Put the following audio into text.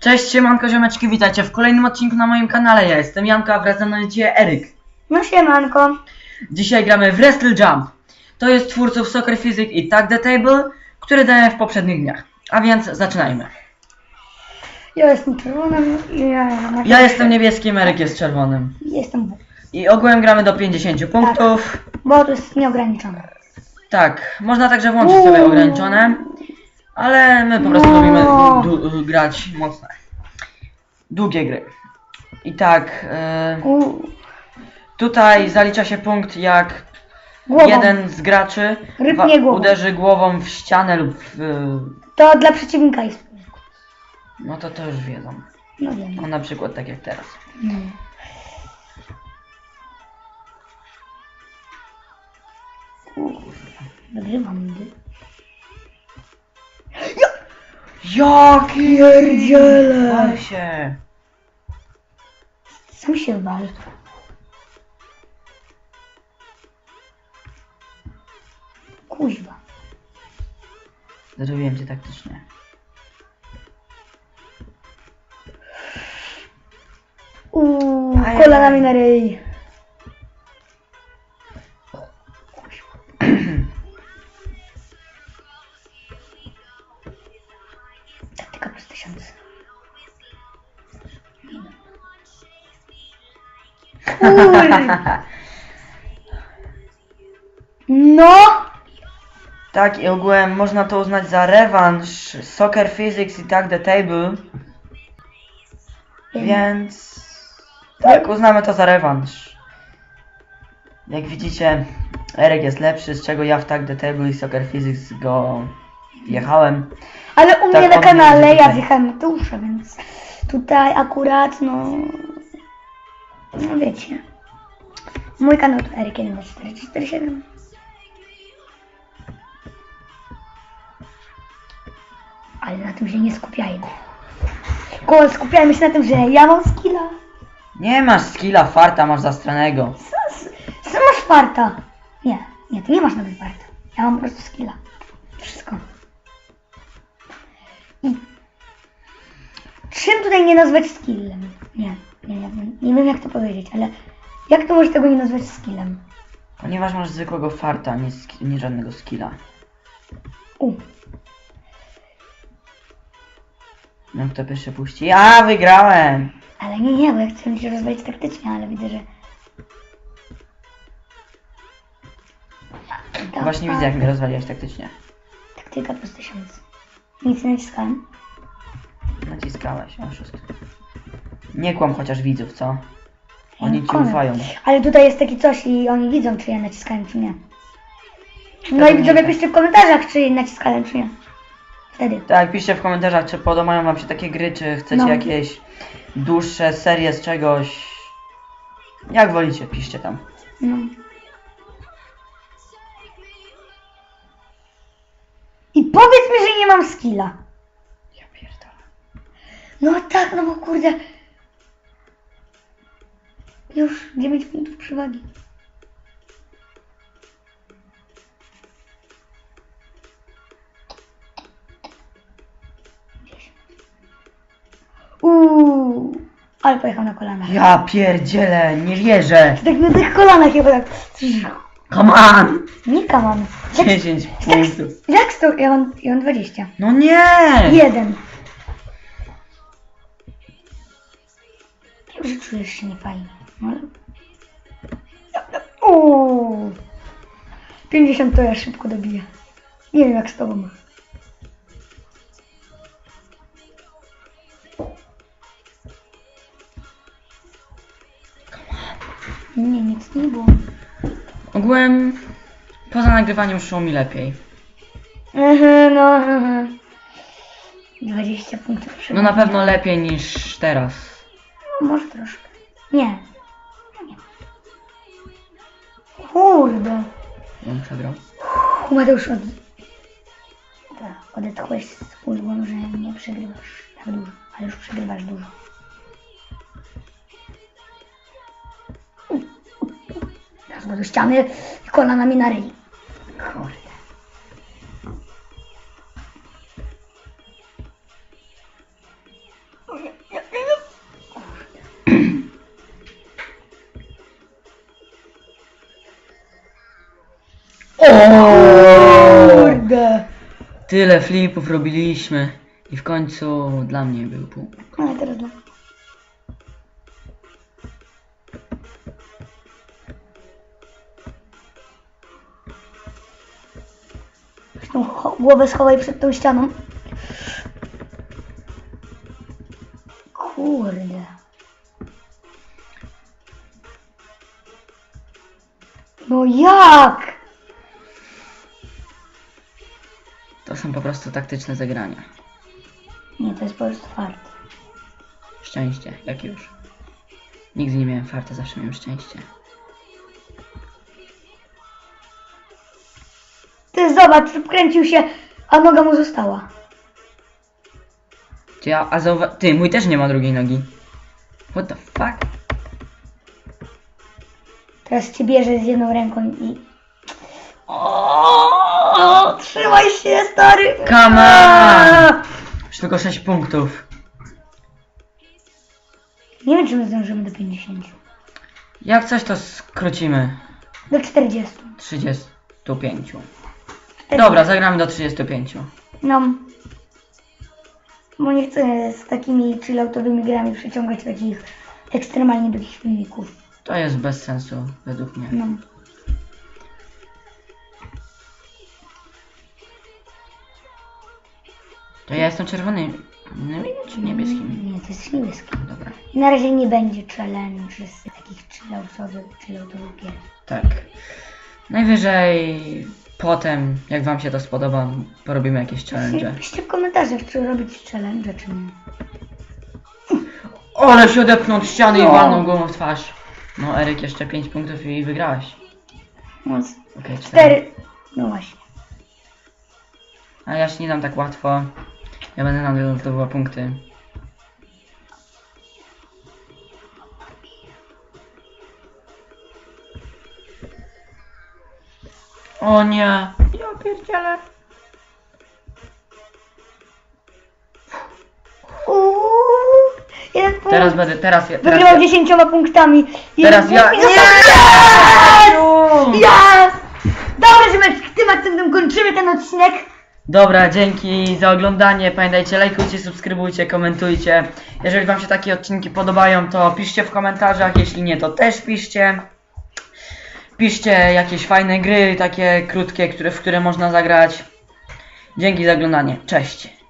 Cześć, siemanko, ziomeczki, witajcie w kolejnym odcinku na moim kanale. Ja jestem Janka, a wraz ze mną jest dzisiaj Eryk. No siemanko. Dzisiaj gramy w Wrestle Jump. To jest twórców Soccer Physics i Tag the Table, który dałem w poprzednich dniach. A więc zaczynajmy. Ja jestem czerwonym i ja, Ja jestem niebieskim, Eryk jest czerwonym. Jestem w. I ogółem gramy do 50 punktów. Bo to jest nieograniczone. Tak, można także włączyć sobie Uuu. ograniczone, ale my po prostu No. lubimy du- grać mocne. Długie gry. I tak, y, tutaj zalicza się punkt jak Głową. jeden z graczy Rypnie głową. uderzy głową w ścianę lub w... To dla przeciwnika jest. No to to już wiedzą. No wiem. No na przykład tak jak teraz. No. Nagrywam. Jaki Pierdziele. Wal się! Sam się wal. Kuźwa. Zrobiłem cię taktycznie. Uuu, Ajaj. kolanami na ryj. Tysiąc. Kurde. No! Tak, i ogółem można to uznać za rewanż Soccer Physics i Tag the Table, więc tak, uznamy to za rewanż. Jak widzicie, Erek jest lepszy, z czego ja w Tag the Table i Soccer Physics go jechałem. Ale u mnie Tak, na on kanale ja tutaj. zjechałem Mateusza, więc tutaj akurat no... No wiecie. Mój kanał to Eryk 12447. Ale na tym się nie skupiajmy. Tylko skupiajmy się na tym, że ja mam skilla. Nie masz skilla, farta masz zastranego. Co masz farta? Nie, nie, ty nie masz nawet farta. Ja mam po prostu skilla. Wszystko. Czym tutaj nie nazwać skillem? Nie, nie, nie, nie wiem jak to powiedzieć, ale jak to może tego nie nazwać skillem? Ponieważ masz zwykłego farta, nie, sk- nie żadnego skilla. U, No kto pierwszy puści? Ja wygrałem! ale nie, nie, bo ja chcę się rozwijać taktycznie, ale widzę, że... Tak, Właśnie tak. widzę jak mnie rozwaliłeś taktycznie. Taktyka plus tysiąc. Nic nie naciskałem. Naciskałeś, oszust. Nie kłam chociaż widzów, co? Oni ci ufają. Ale tutaj jest taki coś i oni widzą, czy ja naciskałem, czy nie. No i widzowie piszcie w komentarzach, czy naciskałem, czy nie. Wtedy. Tak, piszcie w komentarzach, czy podobają wam się takie gry, czy chcecie No. jakieś dłuższe serie z czegoś. Jak wolicie, piszcie tam. No. I powiedz mi, że nie mam skilla. Ja pierdolę. No tak, no bo kurde. Już 9 punktów przewagi. Uuu, ale pojechał na kolanach. Ja pierdzielę, nie wierzę. Tak na tych kolanach chyba tak. Come on! Nie kaman. Jak, 10 punktów. jak sto? Ja mam, ja mam 20. No nie! Jeden. Wiem, że czujesz się niefajnie. No ale... Uuu. 50 to ja szybko dobiję. Nie wiem jak z tobą. Nie, nic nie było. Ogółem, poza nagrywaniem szło mi lepiej. No, mhm. 20 punktów No na pewno lepiej niż teraz. Może troszkę. Nie. No nie. Kurde. On przegrał. Mateusz od... Tak, odetchłeś z ulgą, że nie przegrywasz tak dużo, ale już przegrywasz dużo. mocno do ściany i kolanami na ryj. Kurde. Kurde. Tyle flipów robiliśmy i w końcu dla mnie był punkt. Teraz dla Cho- głowę schowaj przed tą ścianą. Kurde. No jak? To są po prostu taktyczne zagrania. Nie, to jest po prostu fart. Szczęście, jak już. Nigdy nie miałem farta, zawsze miałem szczęście. Zobacz, wkręcił się, a noga mu została. Ty, ja, a zauwa... Ty, mój też nie ma drugiej nogi. What the fuck? Teraz cię bierze z jedną ręką i... O, trzymaj się, stary! Come on! Już tylko 6 punktów. Nie wiem, czy my zdążymy do 50. Jak coś to skrócimy. Do 40. 35. Dobra, zagramy do 35. No. Bo nie chcę z takimi chilloutowymi grami przyciągać takich ekstremalnie długich filmików. To jest bez sensu, według mnie. No. To ja jestem czerwony. Czy niebieskim? Nie, to jest niebieski. Dobra. Na razie nie będzie challenge z takich chilloutowych, chilloutowych gier. Tak. Najwyżej potem, jak wam się to spodoba, porobimy jakieś challenge. Piszcie w komentarzach, czy robić challenge, czy nie. Ale się odepnął od ściany i No. walnął go w twarz. No Eryk, jeszcze 5 punktów i wygrałeś. Z- Okej, 4. cztery. No właśnie. A ja się nie dam tak łatwo. Ja będę nadal zdobywał punkty. O nie! Ja pierdzielę. Uuu, jeden punkt. Teraz będę, teraz ja, teraz Wygrywał dziesięcioma punktami. Teraz ja- punkt Nie! został. Yes! Yes! Dobra, Ziemeczki, tym akcentem kończymy ten odcinek. Dobra, dzięki za oglądanie. Pamiętajcie, lajkujcie, subskrybujcie, komentujcie. Jeżeli Wam się takie odcinki podobają, to piszcie w komentarzach. Jeśli nie, to też piszcie. Piszcie jakieś fajne gry, takie krótkie, które, w które można zagrać. Dzięki za oglądanie. Cześć.